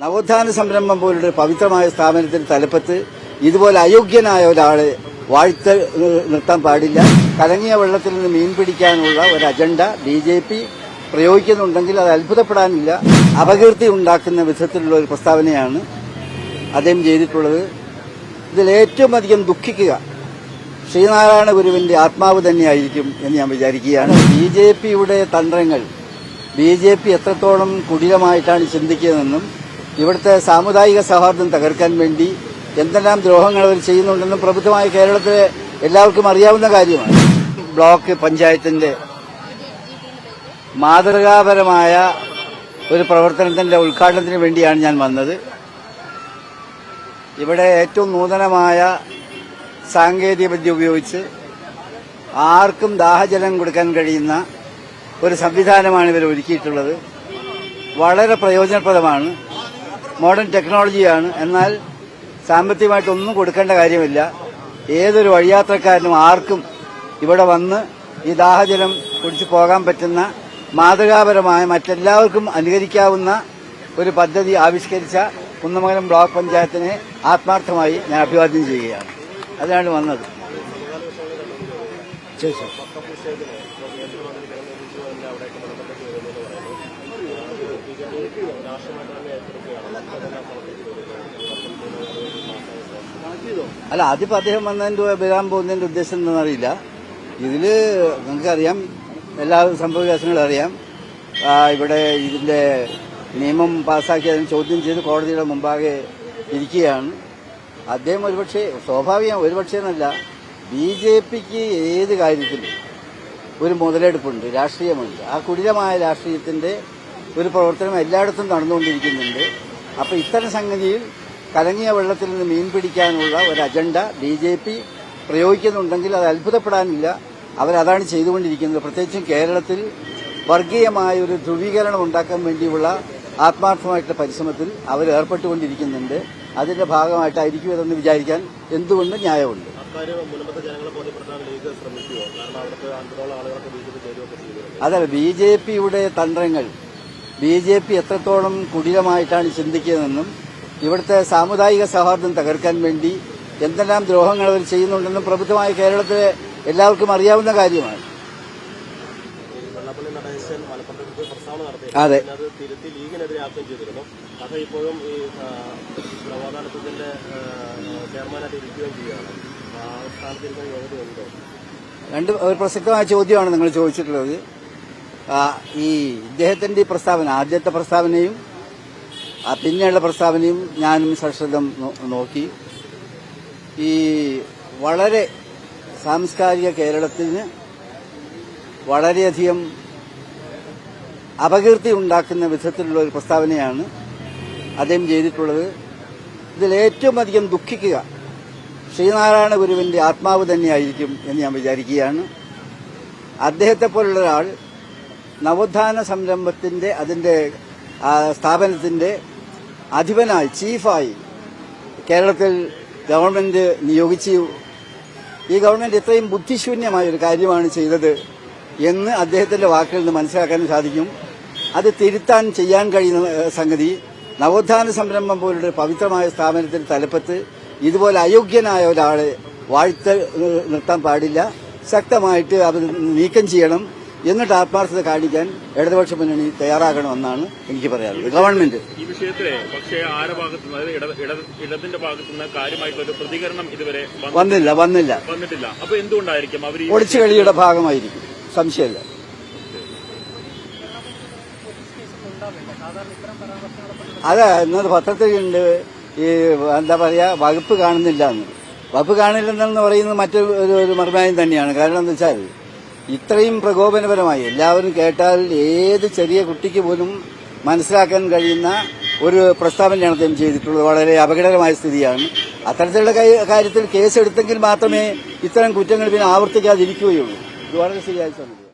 നവോത്ഥാന സംരംഭം പോലുള്ള പവിത്രമായ സ്ഥാപനത്തിന്റെ തലപ്പത്ത് ഇതുപോലെ അയോഗ്യനായ ഒരാളെ വാഴ്ത്ത നിർത്താൻ പാടില്ല. കലങ്ങിയ വെള്ളത്തിൽ നിന്ന് മീൻ പിടിക്കാനുള്ള ഒരു അജണ്ട ബി ജെ പി പ്രയോഗിക്കുന്നുണ്ടെങ്കിൽ അത് അത്ഭുതപ്പെടാനില്ല. അപകീർത്തി ഉണ്ടാക്കുന്ന വിധത്തിലുള്ള ഒരു പ്രസ്താവനയാണ് അദ്ദേഹം ചെയ്തിട്ടുള്ളത്. ഇതിൽ ഏറ്റവും അധികം ദുഃഖിക്കുക ശ്രീനാരായണ ഗുരുവിന്റെ ആത്മാവ് തന്നെയായിരിക്കും എന്ന് ഞാൻ വിചാരിക്കുകയാണ്. ബി ജെ പിയുടെ തന്ത്രങ്ങൾ ബി ജെ പി എത്രത്തോളം കുടിലമായിട്ടാണ് ചിന്തിക്കുന്നതെന്നും ഇവിടുത്തെ സാമുദായിക സൗഹാർദ്ദം തകർക്കാൻ വേണ്ടി എന്തെല്ലാം ദ്രോഹങ്ങൾ അവർ ചെയ്യുന്നുണ്ടെന്നും പ്രബുദ്ധമായ കേരളത്തിലെ എല്ലാവർക്കും അറിയാവുന്ന കാര്യമാണ്. ബ്ലോക്ക് പഞ്ചായത്തിന്റെ മാതൃകാപരമായ ഒരു പ്രവർത്തനത്തിന്റെ ഉദ്ഘാടനത്തിന് വേണ്ടിയാണ് ഞാൻ വന്നത്. ഇവിടെ ഏറ്റവും നൂതനമായ സാങ്കേതികവിദ്യ ഉപയോഗിച്ച് ആർക്കും ദാഹജലം കൊടുക്കാൻ കഴിയുന്ന ഒരു സംവിധാനമാണ് ഇവർ ഒരുക്കിയിട്ടുള്ളത് വളരെ പ്രയോജനപ്രദമാണ്. മോഡേൺ ടെക്നോളജിയാണ്. എന്നാൽ സാമ്പത്തികമായിട്ടൊന്നും കൊടുക്കേണ്ട കാര്യമില്ല. ഏതൊരു വഴിയാത്രക്കാരനും ആർക്കും ഇവിടെ വന്ന് ഈ ദാഹജലം കുടിച്ചു പോകാൻ പറ്റുന്ന മാതൃകാപരമായ മറ്റെല്ലാവർക്കും അനുകരിക്കാവുന്ന ഒരു പദ്ധതി ആവിഷ്കരിച്ച കുന്നമംഗലം ബ്ലോക്ക് പഞ്ചായത്തിനെ ആത്മാർത്ഥമായി ഞാൻ അഭിവാദ്യം ചെയ്യുകയാണ്. അതിനാണ് വന്നത്. അല്ല ആദ്യം അദ്ദേഹം വന്നതിന്റെ വരാൻ പോകുന്നതിന്റെ ഉദ്ദേശം എന്താണെന്ന് അറിയില്ല. ഇതിൽ നിങ്ങൾക്കറിയാം എല്ലാ സംഭവ വികാസങ്ങളും അറിയാം. ഇവിടെ ഇതിന്റെ നിയമം പാസ്സാക്കി അതിന് ചോദ്യം ചെയ്ത് കോടതിയുടെ മുമ്പാകെ ഇരിക്കുകയാണ്. അദ്ദേഹം ഒരുപക്ഷെ സ്വാഭാവികം ഒരുപക്ഷെ എന്നല്ല ബി ജെ പിക്ക് ഏത് കാര്യത്തിലും ഒരു മുതലെടുപ്പുണ്ട് രാഷ്ട്രീയമുണ്ട്. ആ കുടിലമായ രാഷ്ട്രീയത്തിന്റെ ഒരു പ്രവർത്തനം എല്ലായിടത്തും നടന്നുകൊണ്ടിരിക്കുന്നുണ്ട്. അപ്പൊ ഇത്തരം സംഗതിയിൽ കലങ്ങിയ വെള്ളത്തിൽ നിന്ന് മീൻ പിടിക്കാനുള്ള ഒരു അജണ്ട ബി ജെ പി പ്രയോഗിക്കുന്നുണ്ടെങ്കിൽ അത് അത്ഭുതപ്പെടാനില്ല. അവരതാണ് ചെയ്തുകൊണ്ടിരിക്കുന്നത്. പ്രത്യേകിച്ചും കേരളത്തിൽ വർഗീയമായ ഒരു ധ്രുവീകരണം ഉണ്ടാക്കാൻ വേണ്ടിയുള്ള ആത്മാർത്ഥമായിട്ടുള്ള പരിശ്രമത്തിൽ അവർ ഏർപ്പെട്ടുകൊണ്ടിരിക്കുന്നുണ്ട് അതിന്റെ ഭാഗമായിട്ടായിരിക്കും ഇതെന്ന് വിചാരിക്കാൻ എന്തുകൊണ്ട് ന്യായമുണ്ട്? മുൻപത്തെ ജനങ്ങളെ ബോധ്യപ്പെടുത്താൻ ലീഗ് ശ്രമിക്കുമോ കാരണം ആളുകളൊക്കെ ബി ജെ പി ചേരുവൊക്കെ ചെയ്തിരുന്നു. അതല്ല ബി ജെ പിയുടെ തന്ത്രങ്ങൾ ബി ജെ പി എത്രത്തോളം കുടിലമായിട്ടാണ് ചിന്തിക്കുന്നതെന്നും ഇവിടുത്തെ സാമുദായിക സൗഹാർദ്ദം തകർക്കാൻ വേണ്ടി എന്തെല്ലാം ദ്രോഹങ്ങൾ അവർ ചെയ്യുന്നുണ്ടെന്നും പ്രബുദ്ധമായ കേരളത്തിലെ എല്ലാവർക്കും അറിയാവുന്ന കാര്യമാണ്. അതെ. അത് തിരുത്തി ലീഗിനെതിരെ ആക്കുകയും ചെയ്തിരുന്നു. അത് ഇപ്പോഴും ഈ ആ, ചെയർമാനായിട്ട് ഇരിക്കുകയും ചെയ്യുകയാണ്. രണ്ട് ഒരു പ്രസക്തമായ ചോദ്യമാണ് നിങ്ങൾ ചോദിച്ചിട്ടുള്ളത്. ഈ ഇദ്ദേഹത്തിന്റെ ഈ പ്രസ്താവന ആദ്യത്തെ പ്രസ്താവനയും പിന്നെയുള്ള പ്രസ്താവനയും ഞാനും സശ്രദ്ധം നോക്കി. ഈ വളരെ സാംസ്കാരിക കേരളത്തിന് വളരെയധികം അപകീർത്തി ഉണ്ടാക്കുന്ന വിധത്തിലുള്ള ഒരു പ്രസ്താവനയാണ് അദ്ദേഹം ചെയ്തിട്ടുള്ളത്. ഇതിൽ ഏറ്റവും അധികം ദുഃഖിക്കുക ശ്രീനാരായണ ഗുരുവിന്റെ ആത്മാവ് തന്നെയായിരിക്കും എന്ന് ഞാൻ വിചാരിക്കുകയാണ്. അദ്ദേഹത്തെ പോലുള്ള ഒരാൾ നവോത്ഥാന സംരംഭത്തിന്റെ അതിന്റെ സ്ഥാപനത്തിന്റെ അധിപനായി ചീഫായി കേരളത്തിൽ ഗവൺമെന്റ് നിയോഗിച്ചു. ഈ ഗവൺമെന്റ് ഇത്രയും ബുദ്ധിശൂന്യമായ ഒരു കാര്യമാണ് ചെയ്തത് എന്ന് അദ്ദേഹത്തിന്റെ വാക്കുകളിൽ നിന്ന് മനസ്സിലാക്കാൻ സാധിക്കും. അത് തിരുത്താൻ ചെയ്യാൻ കഴിയുന്ന സംഗതി നവോത്ഥാന സംരംഭം പോലുള്ള പവിത്രമായ സ്ഥാപനത്തിന്റെ തലപ്പത്ത് ഇതുപോലെ അയോഗ്യനായ ഒരാളെ വാഴ്ത്ത നിർത്താൻ പാടില്ല. ശക്തമായിട്ട് അത് നീക്കം ചെയ്യണം. എന്നിട്ട് ആത്മാർത്ഥത കാണിക്കാൻ ഇടതുപക്ഷ മുന്നണി തയ്യാറാകണമെന്നാണ് എനിക്ക് പറയാനുള്ളത്. ഗവൺമെന്റ്. ഈ വിഷയത്തിലെ പക്ഷേ ആരുടെ ഭാഗത്തു നിന്ന് ഇട- ഇട- ഇടതിന്റെ ഭാഗത്തു നിന്ന് കാര്യമായിട്ടുള്ള ഒരു പ്രതികരണം ഇതുവരെ വന്നില്ല വന്നില്ല. വന്നിട്ടില്ല. അപ്പൊ എന്തുകൊണ്ടായിരിക്കും? അവർ ഒളിച്ചു ഒളിച്ചുകളിയുടെ ഭാഗമായിരിക്കും. സംശയമില്ല. അതെ ഇന്നത് പത്രത്തിലുണ്ട് ഈ എന്താ പറയുക വകുപ്പ് കാണുന്നില്ല എന്ന്. വകുപ്പ് കാണില്ലെന്ന് പറയുന്നത് മറ്റൊരു ഒരു ഒരു തന്നെയാണ്. കാരണം എന്താ വെച്ചാൽ ഇത്രയും പ്രകോപനപരമായി എല്ലാവരും കേട്ടാൽ ഏത് ചെറിയ കുട്ടിക്ക് പോലും മനസ്സിലാക്കാൻ കഴിയുന്ന ഒരു പ്രസ്താവനയാണ് അദ്ദേഹം ചെയ്തിട്ടുള്ളത്. വളരെ അപകടകരമായ സ്ഥിതിയാണ്. അത്തരത്തിലുള്ള കാര്യത്തിൽ കേസെടുത്തെങ്കിൽ മാത്രമേ ഇത്തരം കുറ്റങ്ങൾ പിന്നെ ആവർത്തിക്കാതിരിക്കുകയുള്ളൂ. ഇത് വളരെ ശരിയായ സംഗതി